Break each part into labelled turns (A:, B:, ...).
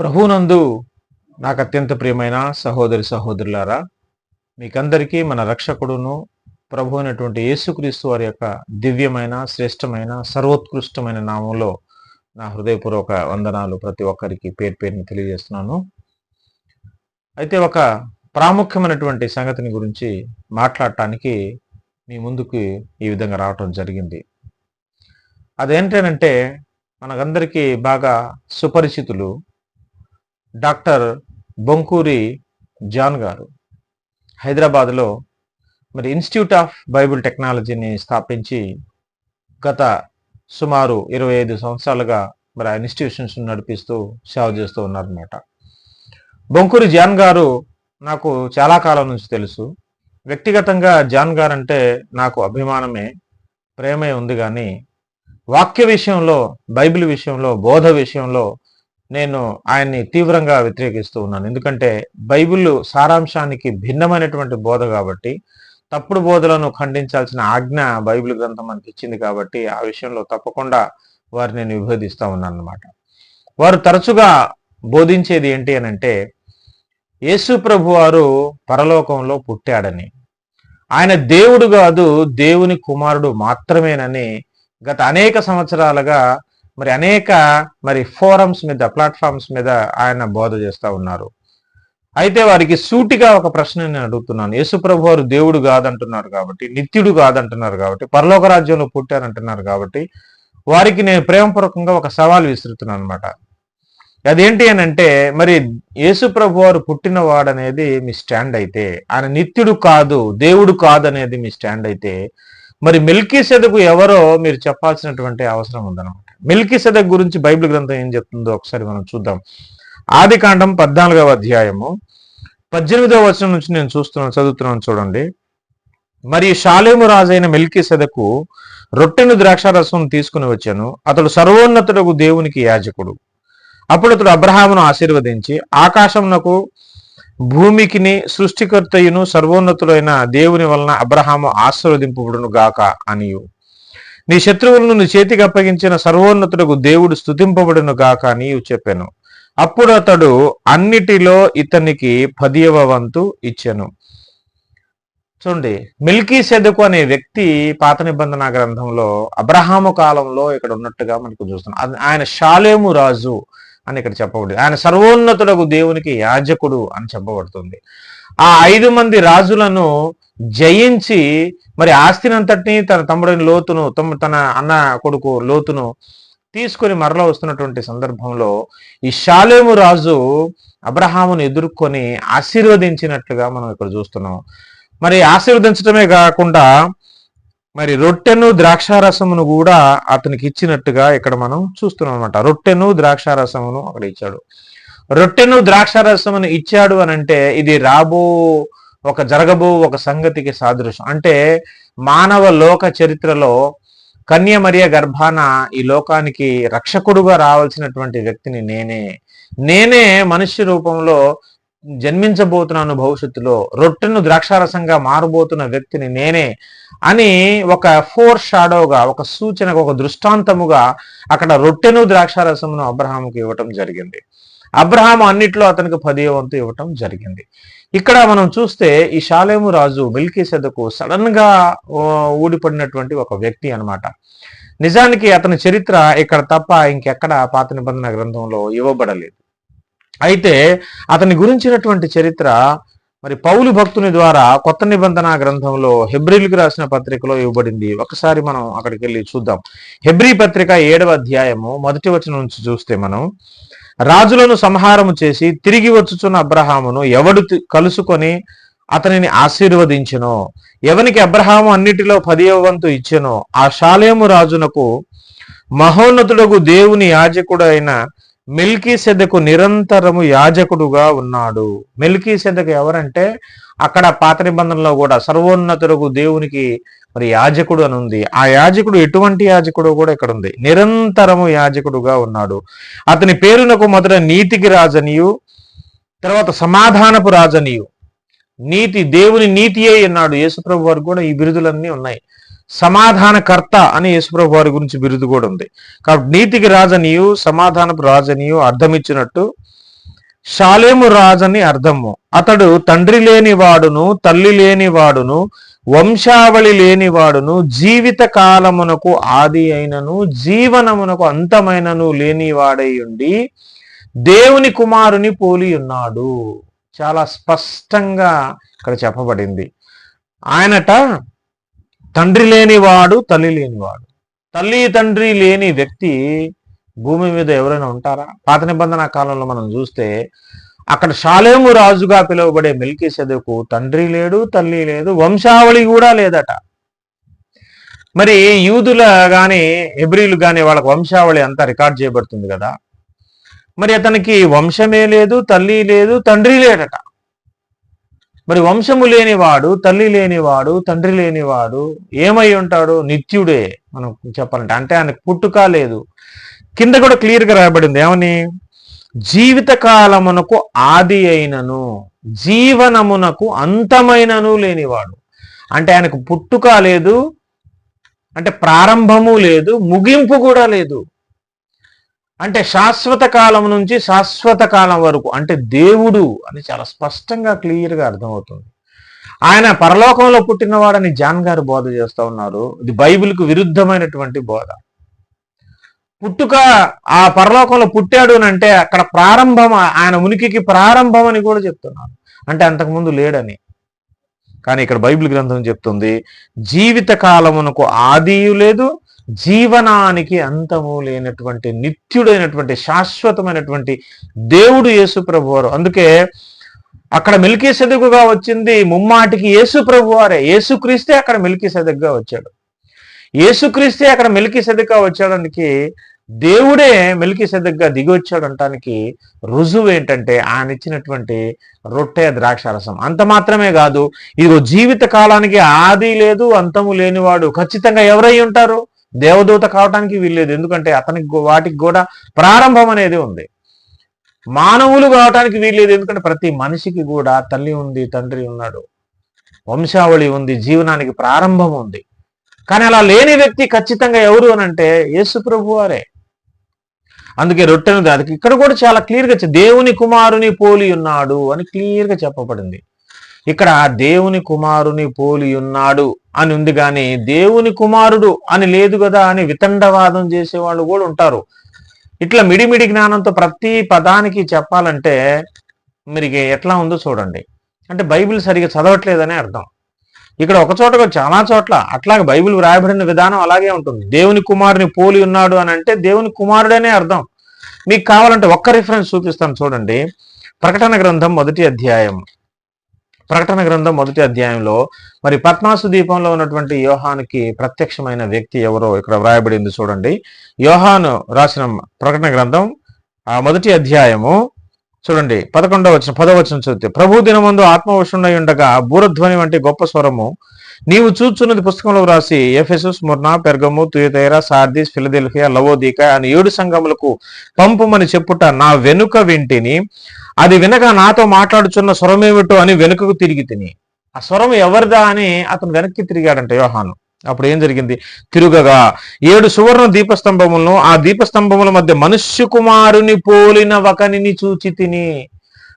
A: ప్రభునందు నాకు అత్యంత ప్రియమైన సహోదరి సహోదరులారా మీకందరికీ మన రక్షకుడును ప్రభు అయినటువంటి యేసుక్రీస్తు వారి యొక్క దివ్యమైన శ్రేష్టమైన సర్వోత్కృష్టమైన నామంలో నా హృదయపూర్వక వందనాలు ప్రతి ఒక్కరికి పేరు పేరుని తెలియజేస్తున్నాను. అయితే ఒక ప్రాముఖ్యమైనటువంటి సంగతిని గురించి మాట్లాడటానికి మీ ముందుకు ఈ విధంగా రావటం జరిగింది. అదేంటంటే మనకందరికీ బాగా సుపరిచితులు డాక్టర్ బొంకూరి జాన్ గారు. హైదరాబాద్లో మరి ఇన్స్టిట్యూట్ ఆఫ్ బైబిల్ టెక్నాలజీని స్థాపించి గత సుమారు ఇరవై ఐదు సంవత్సరాలుగా మరి ఆ ఇన్స్టిట్యూషన్స్ నడిపిస్తూ సేవ చేస్తూ ఉన్నారనమాట బొంకూరి జాన్ గారు నాకు చాలా కాలం నుంచి తెలుసు. వ్యక్తిగతంగా జాన్ గారు అంటే నాకు అభిమానమే ప్రేమే ఉంది కానీ వాక్య విషయంలో బైబిల్ విషయంలో బోధ విషయంలో నేను ఆయన్ని తీవ్రంగా వ్యతిరేకిస్తూ ఉన్నాను. ఎందుకంటే బైబిల్ సారాంశానికి భిన్నమైనటువంటి బోధ కాబట్టి తప్పుడు బోధలను ఖండించాల్సిన ఆజ్ఞ బైబిల్ గ్రంథం మనకి ఇచ్చింది కాబట్టి ఆ విషయంలో తప్పకుండా వారిని నేను విభేదిస్తూ ఉన్నాను అనమాట వారు తరచుగా బోధించేది ఏంటి అని అంటే యేసు ప్రభు వారు పరలోకంలో పుట్టాడని ఆయన దేవుడు కాదు దేవుని కుమారుడు మాత్రమేనని గత అనేక సంవత్సరాలుగా మరి అనేక మరి ఫోరమ్స్ మీద ప్లాట్ఫామ్స్ మీద ఆయన బోధ చేస్తా ఉన్నారు. అయితే వారికి సూటిగా ఒక ప్రశ్న నేను అడుగుతున్నాను. యేసుప్రభు వారు దేవుడు కాదంటున్నారు కాబట్టి నిత్యుడు కాదంటున్నారు కాబట్టి పరలోక రాజ్యంలో పుట్టారంటున్నారు కాబట్టి వారికి నేను ప్రేమపూర్వకంగా ఒక సవాల్ విసురుతున్నాను అనమాట అదేంటి అని అంటే మరి యేసుప్రభు వారు పుట్టినవాడనేది మీ స్టాండ్ అయితే ఆయన నిత్యుడు కాదు దేవుడు కాదు అనేది మీ స్టాండ్ అయితే మరి మిల్కీ సెదకు ఎవరో మీరు చెప్పాల్సినటువంటి అవసరం ఉందన్నమాట. మిల్కీ సెదక్ గురించి బైబిల్ గ్రంథం ఏం చెప్తుందో ఒకసారి మనం చూద్దాం. ఆది కాండం పద్నాలుగవ అధ్యాయము. పద్దెనిమిదవ వచనం నుంచి నేను చూస్తున్నాను చదువుతున్నాను చూడండి. మరి షాలేము రాజైన మిల్కి సెదకు రొట్టెను ద్రాక్షారసం తీసుకుని వచ్చాను. అతడు సర్వోన్నతుడకు దేవునికి యాజకుడు. అప్పుడు అతడు అబ్రహామును ఆశీర్వదించి ఆకాశమునకు భూమికిని సృష్టికర్తయును సర్వోన్నతుడైన దేవుని వలన అబ్రహాము ఆశీర్వదింపుడును గాక అనియు. నీ శత్రువులను నీ చేతికి అప్పగించిన సర్వోన్నతుడకు దేవుడు స్థుతింపబడును గాక అని చెప్పాను. అప్పుడు అతడు అన్నిటిలో ఇతనికి పదియవ వంతు ఇచ్చాను. చూడండి మిల్కీ సెదుకు అనే వ్యక్తి పాత నిబంధన గ్రంథంలో అబ్రహాము కాలంలో ఇక్కడ ఉన్నట్టుగా మనకు చూస్తున్నాం. ఆయన షాలేము రాజు అని ఇక్కడ చెప్పబడింది. ఆయన సర్వోన్నతుడకు దేవునికి యాజకుడు అని చెప్పబడుతుంది. ఆ ఐదు మంది రాజులను జయించి మరి ఆస్తినంతటిని తన తమ్ముడిని లోతును తమ తన అన్న కొడుకు లోతును తీసుకొని మరల వస్తున్నటువంటి సందర్భంలో ఈ షాలేము రాజు అబ్రహామును ఎదుర్కొని ఆశీర్వదించినట్లుగా మనం ఇక్కడ చూస్తున్నాం. మరి ఆశీర్వదించడమే కాకుండా మరి రొట్టెను ద్రాక్షారసమును కూడా అతనికి ఇచ్చినట్టుగా ఇక్కడ మనం చూస్తున్నాం అనమాట రొట్టెను ద్రాక్షారసమును అక్కడ ఇచ్చాడు. రొట్టెను ద్రాక్షారసమును ఇచ్చాడు అని అంటే ఇది రాబో ఒక జరగబో ఒక సంగతికి సాదృశ్యం. అంటే మానవ లోక చరిత్రలో కన్యమరియ గర్భాన ఈ లోకానికి రక్షకుడుగా రావాల్సినటువంటి వ్యక్తిని నేనే. నేనే మనుష్య రూపంలో జన్మించబోతున్నాను భవిష్యత్తులో. రొట్టెను ద్రాక్షారసంగా మారబోతున్న వ్యక్తిని నేనే అని ఒక ఫోర్ షాడోగా ఒక సూచనగా ఒక దృష్టాంతముగా అక్కడ రొట్టెను ద్రాక్షారసమును అబ్రహాముకి ఇవ్వటం జరిగింది. అబ్రహాం అన్నిట్లో అతనికి పదివ వంతు ఇవ్వటం జరిగింది. ఇక్కడ మనం చూస్తే ఈ షాలేము రాజు మిల్కీ సెదకు సడన్గా ఊడిపడినటువంటి ఒక వ్యక్తి అన్నమాట. నిజానికి అతని చరిత్ర ఇక్కడ తప్ప ఇంకెక్కడ పాత నిబంధన గ్రంథంలో ఇవ్వబడలేదు. అయితే అతని గురించినటువంటి చరిత్ర మరి పౌలు భక్తుని ద్వారా కొత్త నిబంధన గ్రంథంలో హెబ్రిల్కి రాసిన పత్రికలో ఇవ్వబడింది. ఒకసారి మనం అక్కడికి వెళ్ళి చూద్దాం. హెబ్రీ పత్రిక ఏడవ అధ్యాయము మొదటి వచనం నుంచి చూస్తే మనం రాజులను సంహారము చేసి తిరిగి వచ్చుచున్న అబ్రహామును ఎవడు కలుసుకొని అతనిని ఆశీర్వదించెనో. ఎవనికి అబ్రహాము అన్నిటిలో పదివ వంతు ఇచ్చెనో ఆ శాలయము రాజునకు మహోన్నతుడకు దేవుని యాజకుడు అయిన మిల్కీ సెదకు నిరంతరము యాజకుడుగా ఉన్నాడు. మిల్కీ సెదకు ఎవరంటే అక్కడ పాత నిబంధనలో కూడా సర్వోన్నతుడకు దేవునికి మరి యాజకుడు అని ఉంది. ఆ యాజకుడు ఎటువంటి యాజకుడు కూడా ఇక్కడ ఉంది. నిరంతరము యాజకుడుగా ఉన్నాడు. అతని పేరునకు మొదట నీతికి రాజనియు తర్వాత సమాధానపు రాజనియు. నీతి దేవుని నీతియే అన్నాడు యేసుప్రభు వారికి కూడా. ఈ బిరుదులన్నీ ఉన్నాయి. సమాధానకర్త అని యేసుప్రభు వారి గురించి బిరుదు కూడా ఉంది. కాబట్టి నీతికి రాజనియు సమాధానపు రాజనియు అర్థమిచ్చినట్టు షాలేము రాజని అర్థము. అతడు తండ్రి లేని వాడును తల్లి లేని వాడును వంశావళి లేనివాడును జీవిత కాలమునకు ఆది అయినను జీవనమునకు అంతమైనను లేనివాడై ఉండి దేవుని కుమారుని పోలి ఉన్నాడు. చాలా స్పష్టంగా ఇక్కడ చెప్పబడింది. ఆయనట తండ్రి లేనివాడు తల్లి లేనివాడు. తల్లి తండ్రి లేని వ్యక్తి భూమి మీద ఎవరైనా ఉంటారా? పాత నిబంధన కాలంలో మనం చూస్తే అక్కడ షాలేము రాజుగా పిలువబడే మిల్కీ సెదకు తండ్రి లేడు తల్లి లేదు వంశావళి కూడా లేదట. మరి యూదుల కానీ ఎబ్రిలు కానీ వాళ్ళకి వంశావళి అంతా రికార్డ్ చేయబడుతుంది కదా. మరి అతనికి వంశమే లేదు తల్లి లేదు తండ్రి లేడట. మరి వంశము లేనివాడు తల్లి లేనివాడు తండ్రి లేనివాడు ఏమై ఉంటాడు? నిత్యుడే మనం చెప్పాలంటే. అంటే ఆయనకు పుట్టుక లేదు. కింద కూడా క్లియర్గా రాయబడింది. ఏమని? జీవిత కాలమునకు ఆది అయినను జీవనమునకు అంతమైనను లేనివాడు. అంటే ఆయనకు పుట్టుక లేదు అంటే ప్రారంభము లేదు ముగింపు కూడా లేదు. అంటే శాశ్వత కాలం నుంచి శాశ్వత కాలం వరకు అంటే దేవుడు అని చాలా స్పష్టంగా క్లియర్గా అర్థమవుతుంది. ఆయన పరలోకంలో పుట్టినవాడని జాన్ గారు బోధ చేస్తూ ఉన్నారు. ఇది బైబిల్కు విరుద్ధమైనటువంటి బోధ. పుట్టుక ఆ పరలోకంలో పుట్టాడు అని అంటే అక్కడ ప్రారంభం ఆయన ఉనికికి ప్రారంభం అని కూడా చెప్తున్నారు. అంటే అంతకుముందు లేడని. కానీ ఇక్కడ బైబిల్ గ్రంథం చెప్తుంది జీవిత కాలమునకు ఆదియు లేదు జీవనానికి అంతము లేనటువంటి నిత్యుడైనటువంటి శాశ్వతమైనటువంటి దేవుడు యేసు ప్రభువారు అందుకే అక్కడ మిల్కీ సెదుగుగా వచ్చింది ముమ్మాటికి యేసు ప్రభువారే యేసుక్రీస్తే అక్కడ మిల్కీ సెదగ్గా వచ్చాడు యేసుక్రీస్తే అక్కడ మిల్కీ సెదగ్గా వచ్చాడానికి దేవుడే మెలికి సెదగ్గా దిగి వచ్చాడు అంటానికి రుజువు ఏంటంటే ఆయన ఇచ్చినటువంటి రొట్టె ద్రాక్షారసం. అంత మాత్రమే కాదు ఇదిగో జీవిత కాలానికి ఆది లేదు అంతము లేనివాడు ఖచ్చితంగా ఎవరై ఉంటారు? దేవదూత కావటానికి వీల్లేదు. ఎందుకంటే అతనికి వాటికి కూడా ప్రారంభం అనేది ఉంది. మానవులు కావటానికి వీల్లేదు. ఎందుకంటే ప్రతి మనిషికి కూడా తల్లి ఉంది తండ్రి ఉన్నాడు. వంశావళి ఉంది జీవనానికి ప్రారంభం ఉంది. కానీ అలా లేని వ్యక్తి ఖచ్చితంగా ఎవరు అనంటే యేసు ప్రభు వారే. అందుకే రొట్టెను దానికి ఇక్కడ కూడా చాలా క్లియర్గా దేవుని కుమారుని పోలి ఉన్నాడు అని క్లియర్గా చెప్పబడింది. ఇక్కడ దేవుని కుమారుని పోలి ఉన్నాడు అని ఉంది కానీ దేవుని కుమారుడు అని లేదు కదా అని వితండవాదం చేసే వాళ్ళు కూడా ఉంటారు. ఇట్లా మిడిమిడి జ్ఞానంతో ప్రతి పదానికి చెప్పాలంటే మీరు ఎట్లా ఉందో చూడండి. అంటే బైబిల్ సరిగా చదవట్లేదనే అర్థం. ఇక్కడ ఒక చోట చాలా చోట్ల అట్లాగే బైబిల్ వ్రాయబడిన విధానం అలాగే ఉంటుంది. దేవుని కుమారుని పోలి ఉన్నాడు అని అంటే దేవుని కుమారుడనే అర్థం. మీకు కావాలంటే ఒక్క రిఫరెన్స్ చూపిస్తాను చూడండి. ప్రకటన గ్రంథం మొదటి అధ్యాయం. ప్రకటన గ్రంథం మొదటి అధ్యాయంలో మరి పద్మాసు దీపంలో ఉన్నటువంటి యోహానికి ప్రత్యక్షమైన వ్యక్తి ఎవరో ఇక్కడ వ్రాయబడింది చూడండి. యోహాను రాసిన ప్రకటన గ్రంథం ఆ మొదటి అధ్యాయము చూడండి పదకొండవ వచ్చిన పదవ వచ్చిన చూస్తే ప్రభు దినమందు ఆత్మవశుండై ఉండగా బూరధ్వని వంటి గొప్ప స్వరము. నీవు చూచున్నది పుస్తకంలో వ్రాసి Ephesus Smyrna Pergamum Thyatira Sardis Philadelphia Laodicea అని ఏడు సంఘములకు పంపుమని చెప్పుట నా వెనుక వింటిని. అది వినగా నాతో మాట్లాడుచున్న స్వరమేమిటో అని వెనుకకు తిరిగి తిని. ఆ స్వరం ఎవరిదా అని అతను వెనక్కి తిరిగాడంట యోహాను. అప్పుడు ఏం జరిగింది? తిరుగగా ఏడు సువర్ణ దీపస్తంభములను ఆ దీపస్తంభముల మధ్య మనుష్య కుమారుని పోలిన వకనిని చూచి తిని.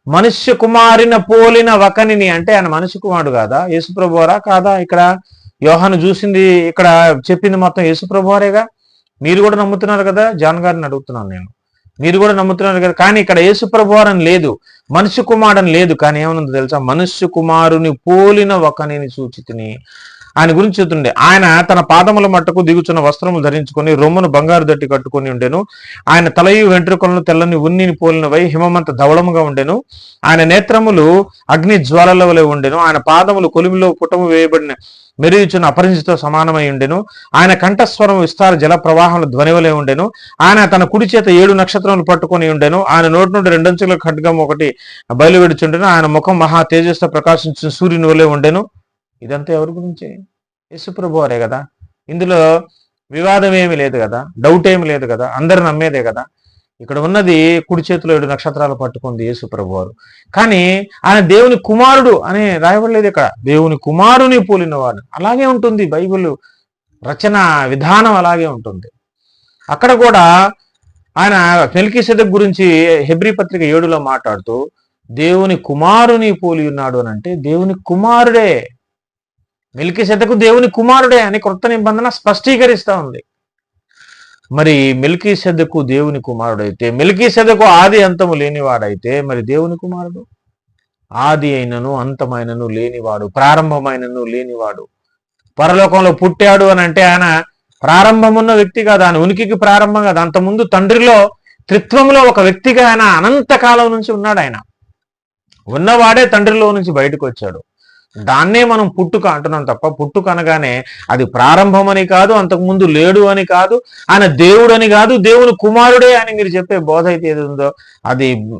A: మనుష్య కుమారిన పోలిన వకనిని అంటే ఆయన మనుష్య కుమారుడు కాదా? యేసుప్రభువారా కాదా? ఇక్కడ యోహాను చూసింది ఇక్కడ చెప్పింది మొత్తం యేసుప్రభువారేగా మీరు కూడా నమ్ముతున్నారు కదా? జాన్ గారిని అడుగుతున్నాను నేను. మీరు కూడా నమ్ముతున్నారు కదా? కానీ ఇక్కడ యేసుప్రభువారని లేదు మనుష్య కుమారుడు అని లేదు. కానీ ఏమనుందో తెలుసా? మనుష్య కుమారుని పోలిన ఒకనిని సూచితిని ఆయన గురించి చెప్తుండే ఆయన తన పాదముల మట్టుకు దిగుచున్న వస్త్రములు ధరించుకొని రొమ్మును బంగారు దట్టి కట్టుకొని ఉండెను. ఆయన తలయు వెంట్రుకలను తెల్లని ఉన్నిని పోలినవై హిమమంత ధవళముగా ఉండెను. ఆయన నేత్రములు అగ్ని జ్వాలల వలె ఉండెను. ఆయన పాదములు కొలిమిలో పుటము వేయబడిన మెరుగుచున్న అపరిచితో సమానమై ఉండెను. ఆయన కంఠస్వరం విస్తార జల ప్రవాహంలో ధ్వనివలే ఉండెను. ఆయన తన కుడి చేత ఏడు నక్షత్రములు పట్టుకొని ఉండెను. ఆయన నోటి నుండి రెండంచుల ఖడ్గం ఒకటి బయలువెడుచుండెను. ఆయన ముఖం మహా తేజస్తో ప్రకాశించిన సూర్యుని వలె ఉండెను. ఇదంతా ఎవరి గురించి? యేసుప్రభు వారే కదా. ఇందులో వివాదం ఏమి లేదు కదా. డౌట్ ఏమి లేదు కదా. అందరు నమ్మేదే కదా. ఇక్కడ ఉన్నది కుడి చేతిలో ఏడు నక్షత్రాలు పట్టుకుంది యేసు ప్రభు వారు. కానీ ఆయన దేవుని కుమారుడు అని రాయబడలేదు ఇక్కడ. దేవుని కుమారుని పోలినవాడు. అలాగే ఉంటుంది బైబిల్. రచన విధానం అలాగే ఉంటుంది. అక్కడ కూడా ఆయన మెల్కీసెదక్ గురించి హెబ్రి పత్రిక ఏడులో మాట్లాడుతూ దేవుని కుమారుని పోలి ఉన్నాడు అని అంటే దేవుని కుమారుడే మెల్కీసెదకు దేవుని కుమారుడే అని కొత్త నిబంధన స్పష్టీకరిస్తా ఉంది. మరి మిల్కీ సెదకు దేవుని కుమారుడైతే మిల్కీ సెదకు ఆది అంతము లేనివాడైతే మరి దేవుని కుమారుడు? ఆది అయినను అంతమైనను లేనివాడు ప్రారంభమైనను లేనివాడు. పరలోకంలో పుట్టాడు అని అంటే ఆయన ప్రారంభమున్న వ్యక్తిగా దాని ఉనికికి ప్రారంభం కాదు. అంతకుముందు తండ్రిలో త్రిత్వంలో ఒక వ్యక్తిగా ఆయన అనంత కాలం నుంచి ఉన్నాడు ఆయన. ఉన్నవాడే తండ్రిలో నుంచి బయటకు వచ్చాడు. దాన్నే మనం పుట్టుక అంటున్నాం తప్ప పుట్టుక అనగానే అది ప్రారంభం అని కాదు అంతకుముందు లేడు అని కాదు ఆయన దేవుడు అని కాదు దేవుని కుమారుడే అని మీరు చెప్పే బోధ అయితే ఏది ఉందో అది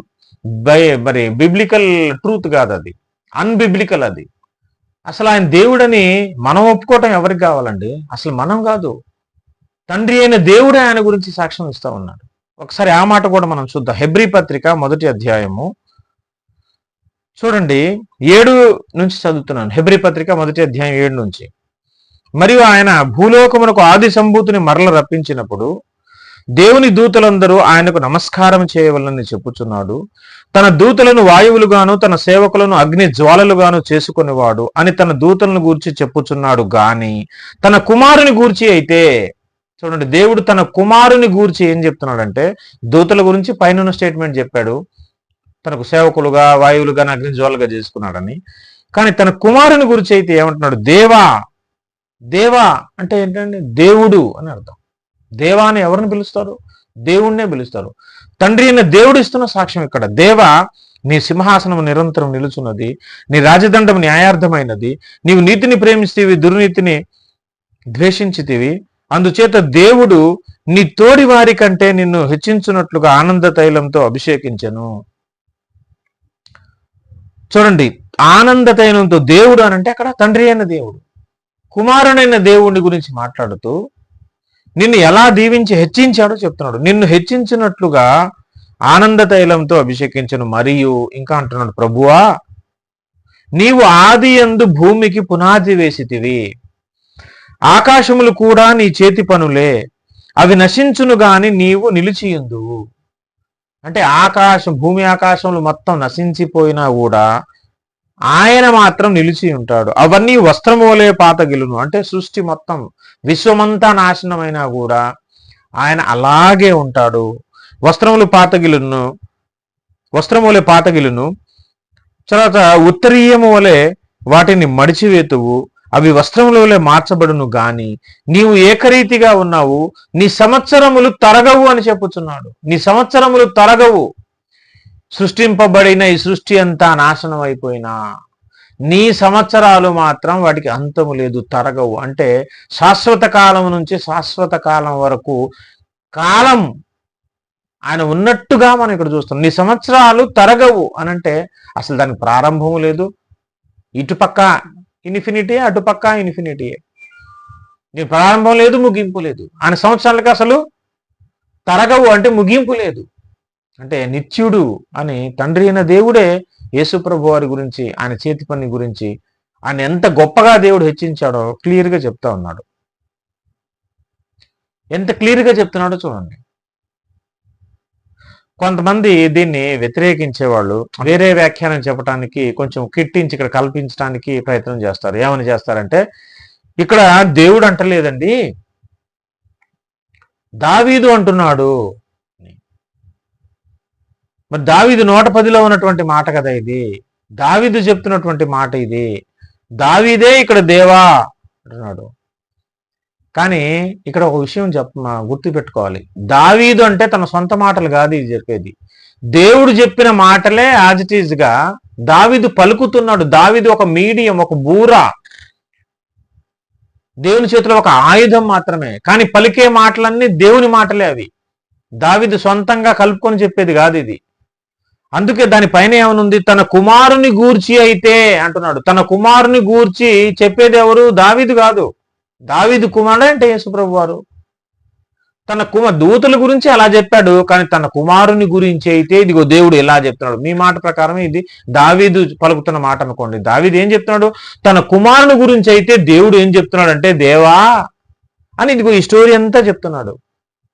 A: బై- మరి బిబ్లికల్ ట్రూత్ కాదు అది. అన్బిబ్లికల్ అది. అసలు ఆయన దేవుడని మనం ఒప్పుకోవటం ఎవరికి కావాలండి? అసలు మనం కాదు. తండ్రి అయిన దేవుడే ఆయన గురించి సాక్ష్యం ఇస్తా ఉన్నాడు. ఒకసారి ఆ మాట కూడా మనం చూద్దాం. హెబ్రి పత్రిక మొదటి అధ్యాయము చూడండి ఏడు నుంచి చదువుతున్నాను. హెబ్రి పత్రిక మొదటి అధ్యాయం ఏడు నుంచి. మరియు ఆయన భూలోకమునకు ఆది సంభూతిని మరల రప్పించినప్పుడు దేవుని దూతలందరూ ఆయనకు నమస్కారం చేయవలనని చెప్పుచున్నాడు. తన దూతలను వాయువులుగాను తన సేవకులను అగ్ని జ్వాలలుగాను చేసుకునేవాడు అని తన దూతలను గూర్చి చెప్పుచున్నాడు. గాని తన కుమారుని గూర్చి అయితే చూడండి దేవుడు తన కుమారుని గూర్చి ఏం చెప్తున్నాడంటే దూతల గురించి పైన స్టేట్మెంట్ చెప్పాడు. తనకు సేవకులుగా వాయువులుగా అగ్ని జ్వాలుగా చేసుకున్నాడని. కానీ తన కుమారుని గురించి అయితే ఏమంటున్నాడు? దేవా దేవా అంటే ఏంటంటే దేవుడు అని అర్థం. దేవా అని ఎవరిని పిలుస్తారు? దేవుణ్ణే పిలుస్తారు. తండ్రి అయిన దేవుడు ఇస్తున్న సాక్ష్యం ఇక్కడ. దేవా నీ సింహాసనం నిరంతరం నిలుచున్నది నీ రాజదండం న్యాయార్థమైనది నీవు నీతిని ప్రేమిస్తేవి దుర్నీతిని ద్వేషించితివి. అందుచేత దేవుడు నీ తోడి వారి కంటే నిన్ను హెచ్చించున్నట్లుగా ఆనంద తైలంతో అభిషేకించను. చూడండి ఆనంద తైలంతో దేవుడు అని అంటే అక్కడ తండ్రి అయిన దేవుడు. కుమారుడైన దేవుడిని గురించి మాట్లాడుతూ నిన్ను ఎలా దీవించి హెచ్చించాడో చెప్తున్నాడు. నిన్ను హెచ్చించినట్లుగా ఆనంద తైలంతో అభిషేకించను మరియు ఇంకా అంటున్నాడు ప్రభువా నీవు ఆది యందు భూమికి పునాది వేసితివి. ఆకాశములు కూడా నీ చేతి పనులే. అవి నశించును గాని నీవు నిలిచియుందువు. అంటే ఆకాశం భూమి ఆకాశములు మొత్తం నశించిపోయినా కూడా ఆయన మాత్రం నిలిచి ఉంటాడు. అవన్నీ వస్త్రము వలె పాతగిలును. అంటే సృష్టి మొత్తం విశ్వమంతా నాశనమైనా కూడా ఆయన అలాగే ఉంటాడు. వస్త్రములు పాతగిలును వస్త్రము వలె పాతగిలును తర్వాత ఉత్తరీయము వలె వాటిని మడిచివేతువు. అవి వస్త్రములలో మార్చబడును గాని నీవు ఏకరీతిగా ఉన్నావు నీ సంవత్సరములు తరగవు అని చెప్పుచున్నాడు. నీ సంవత్సరములు తరగవు. సృష్టింపబడిన ఈ సృష్టి అంతా నాశనం అయిపోయినా నీ సంవత్సరాలు మాత్రం వాటికి అంతము లేదు తరగవు. అంటే శాశ్వత కాలం నుంచి శాశ్వత కాలం వరకు కాలం ఆయన ఉన్నట్టుగా మనం ఇక్కడ చూస్తాం నీ సంవత్సరాలు తరగవు అని అంటే అసలు దానికి ప్రారంభము లేదు. ఇటుపక్క ఇన్ఫినిటీ అటుపక్క ఇన్ఫినిటీ నీ ప్రారంభం లేదు ముగింపు లేదు. ఆయన సంవత్సరాలకి అసలు తరగవు అంటే ముగింపు లేదు. అంటే నిత్యుడు అని తండ్రి అయిన దేవుడే యేసుప్రభు వారి గురించి ఆయన చేతి పని గురించి ఆయన ఎంత గొప్పగా దేవుడు హెచ్చించాడో క్లియర్గా చెప్తా ఉన్నాడు. ఎంత క్లియర్గా చెప్తున్నాడో చూడండి. కొంతమంది దీన్ని వ్యతిరేకించే వాళ్ళు వేరే వ్యాఖ్యానం చెప్పడానికి కొంచెం కిట్టించి ఇక్కడ కల్పించడానికి ప్రయత్నం చేస్తారు. ఏమని చేస్తారంటే ఇక్కడ దేవుడు అంటలేదండి. దావీదు అంటున్నాడు. మరి దావీదు నూట పదిలో ఉన్నటువంటి మాట కదా ఇది? దావీదు చెప్తున్నటువంటి మాట ఇది. దావీదే ఇక్కడ దేవా అంటున్నాడు. కానీ ఇక్కడ ఒక విషయం చెప్ప గుర్తు పెట్టుకోవాలి దావీదు అంటే తన సొంత మాటలు కాదు ఇది చెప్పేది. దేవుడు చెప్పిన మాటలే యాజ్ ఇట్గా దావీదు పలుకుతున్నాడు. దావీదు ఒక మీడియం ఒక బూర. దేవుని చేతిలో ఒక ఆయుధం మాత్రమే. కానీ పలికే మాటలన్నీ దేవుని మాటలే అవి. దావీదు సొంతంగా కలుపుకొని చెప్పేది కాదు ఇది. అందుకే దానిపైన ఏమనుంది? తన కుమారుని గూర్చి అయితే అంటున్నాడు. తన కుమారుని గూర్చి చెప్పేది ఎవరు? దావీదు కాదు. దావీదు కుమారుడు అంటే యేసుప్రభు వారు తన కుమ దూతల గురించి అలా చెప్పాడు కానీ తన కుమారుని గురించి అయితే ఇదిగో దేవుడు ఎలా చెప్తున్నాడు. మీ మాట ప్రకారం ఇది. దావీదు పలుకుతున్న మాట అనుకోండి. దావీదు ఏం చెప్తున్నాడు? తన కుమారుని గురించి అయితే దేవుడు ఏం చెప్తున్నాడు అంటే దేవా అని ఇదిగో ఈ స్టోరీ అంతా చెప్తున్నాడు.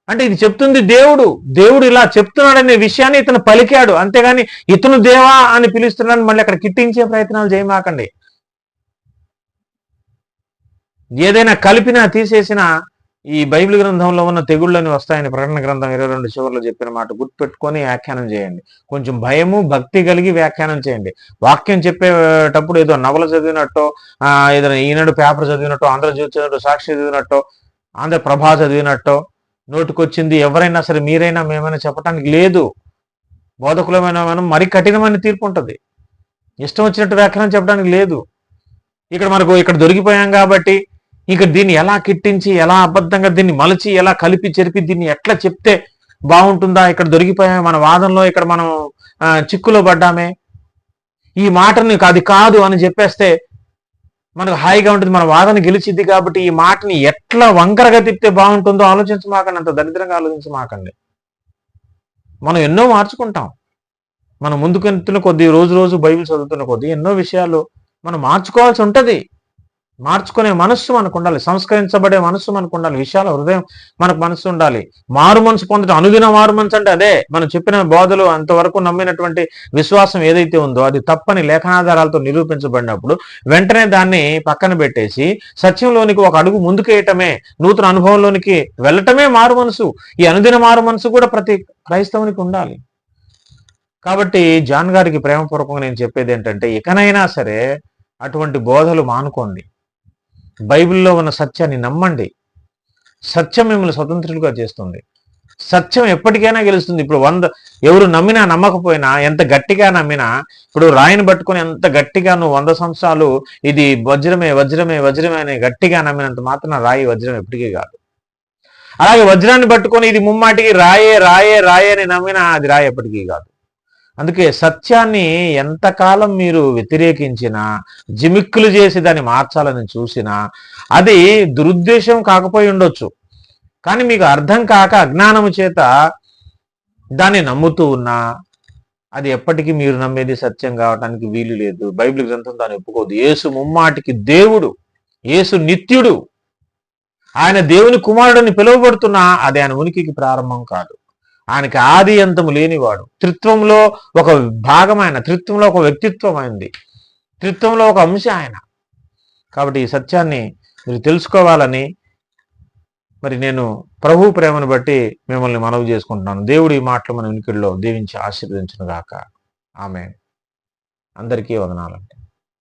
A: అంటే ఇది చెప్తుంది దేవుడు. దేవుడు ఇలా చెప్తున్నాడనే విషయాన్ని ఇతను పలికాడు. అంతేగాని ఇతను దేవా అని పిలుస్తున్నాడు మళ్ళీ అక్కడ కిట్టించే ప్రయత్నాలు చేయమాకండి. ఏదైనా కలిపినా తీసేసినా ఈ బైబిల్ గ్రంథంలో ఉన్న తెగుళ్ళని వస్తాయని ప్రకటన గ్రంథం ఇరవై రెండు చివరిలో చెప్పిన మాట గుర్తుపెట్టుకొని వ్యాఖ్యానం చేయండి. కొంచెం భయము భక్తి కలిగి వ్యాఖ్యానం చేయండి. వాక్యం చెప్పేటప్పుడు ఏదో నవల చదివినట్టో ఏదైనా ఈనాడు పేపర్ చదివినట్టో ఆంధ్రజ్యోతి చదివినట్టు సాక్షి చదివినట్టో ఆంధ్రప్రభా చదివినట్టో నోటికొచ్చింది ఎవరైనా సరే మీరైనా మేమైనా చెప్పడానికి లేదు. బోధకులమైన మనం మరి కఠినమైన తీర్పు ఉంటుంది. ఇష్టం వచ్చినట్టు వ్యాఖ్యానం చెప్పడానికి లేదు. ఇక్కడ మనకు ఇక్కడ దొరికిపోయాం కాబట్టి ఇక దీన్ని ఎలా కిట్టించి ఎలా అబద్ధంగా దీన్ని మలచి ఎలా కలిపి చెరిపి దీన్ని ఎట్లా చెప్తే బాగుంటుందా? ఇక్కడ దొరికిపోయామే మన వాదనలో ఇక్కడ మనం చిక్కులో పడ్డామే. ఈ మాటని అది కాదు అని చెప్పేస్తే మనకు హాయిగా ఉంటుంది మన వాదన గెలిచిద్ది కాబట్టి ఈ మాటని ఎట్లా వంకరగా తిప్పితే బాగుంటుందో ఆలోచించమాకండి అంత దరిద్రంగా ఆలోచించమాకండి. మనం ఎన్నో మార్చుకుంటాం. మనం ముందుకెళ్తున్న కొద్దీ రోజు రోజు బైబిల్ చదువుతున్న కొద్దీ ఎన్నో విషయాలు మనం మార్చుకోవాల్సి ఉంటుంది. మార్చుకునే మనస్సు మనకు ఉండాలి సంస్కరించబడే మనస్సు మనకు ఉండాలి విశాల హృదయం మనకు మనస్సు ఉండాలి. మారు మనసు పొందడం అనుదిన మారు మనసు అంటే అదే మనం చెప్పిన బోధలు అంతవరకు నమ్మినటువంటి విశ్వాసం ఏదైతే ఉందో అది తప్పని లేఖనాధారాలతో నిరూపించబడినప్పుడు వెంటనే దాన్ని పక్కన పెట్టేసి సత్యంలోనికి ఒక అడుగు ముందుకేయటమే నూతన అనుభవంలోనికి వెళ్ళటమే మారు మనసు. ఈ అనుదిన మారు మనసు కూడా ప్రతి క్రైస్తవునికి ఉండాలి. కాబట్టి జాన్ గారికి ప్రేమపూర్వకంగా నేను చెప్పేది ఏంటంటే ఇకనైనా సరే అటువంటి బోధలు మానుకోండి. బైబిల్లో ఉన్న సత్యాన్ని నమ్మండి. సత్యం మిమ్మల్ని స్వతంత్రులుగా చేస్తుంది. సత్యం ఎప్పటికైనా గెలుస్తుంది. ఇప్పుడు వంద ఎవరు నమ్మినా నమ్మకపోయినా ఎంత గట్టిగా నమ్మినా ఇప్పుడు రాయిని పట్టుకొని ఎంత గట్టిగా నువ్వు వంద సంవత్సరాలు ఇది వజ్రమే వజ్రమే వజ్రమే అని గట్టిగా నమ్మినంత మాత్రం రాయి వజ్రం ఎప్పటికీ కాదు. అలాగే వజ్రాన్ని పట్టుకొని ఇది ముమ్మాటికి రాయే రాయే రాయే అని నమ్మినా అది రాయి ఎప్పటికీ కాదు. అందుకే సత్యాన్ని ఎంతకాలం మీరు వ్యతిరేకించినా జిమిక్కులు చేసి దాన్ని మార్చాలని చూసినా అది దురుద్దేశం కాకపోయి ఉండొచ్చు. కానీ మీకు అర్థం కాక అజ్ఞానము చేత దాన్ని నమ్ముతూ ఉన్నా అది ఎప్పటికీ మీరు నమ్మేది సత్యం కావటానికి వీలు లేదు. బైబిల్ గ్రంథం దాన్ని ఒప్పుకోదు. యేసు ముమ్మాటికి దేవుడు యేసు నిత్యుడు. ఆయన దేవుని కుమారుడని పిలువబడుతున్నా అది ఆయన ఉనికికి ప్రారంభం కాదు. ఆయనకి ఆది అంతము లేనివాడు. త్రిత్వంలో ఒక భాగం ఆయన త్రిత్వంలో ఒక వ్యక్తిత్వం అయింది త్రిత్వంలో ఒక అంశం ఆయన. కాబట్టి ఈ సత్యాన్ని మీరు తెలుసుకోవాలని మరి నేను ప్రభు ప్రేమను బట్టి మిమ్మల్ని మనవి చేసుకుంటున్నాను. దేవుడు ఈ మాటలు మన వినికిడిలో దీవించి ఆశీర్వదించును గాక ఆమె అందరికీ వదనాలను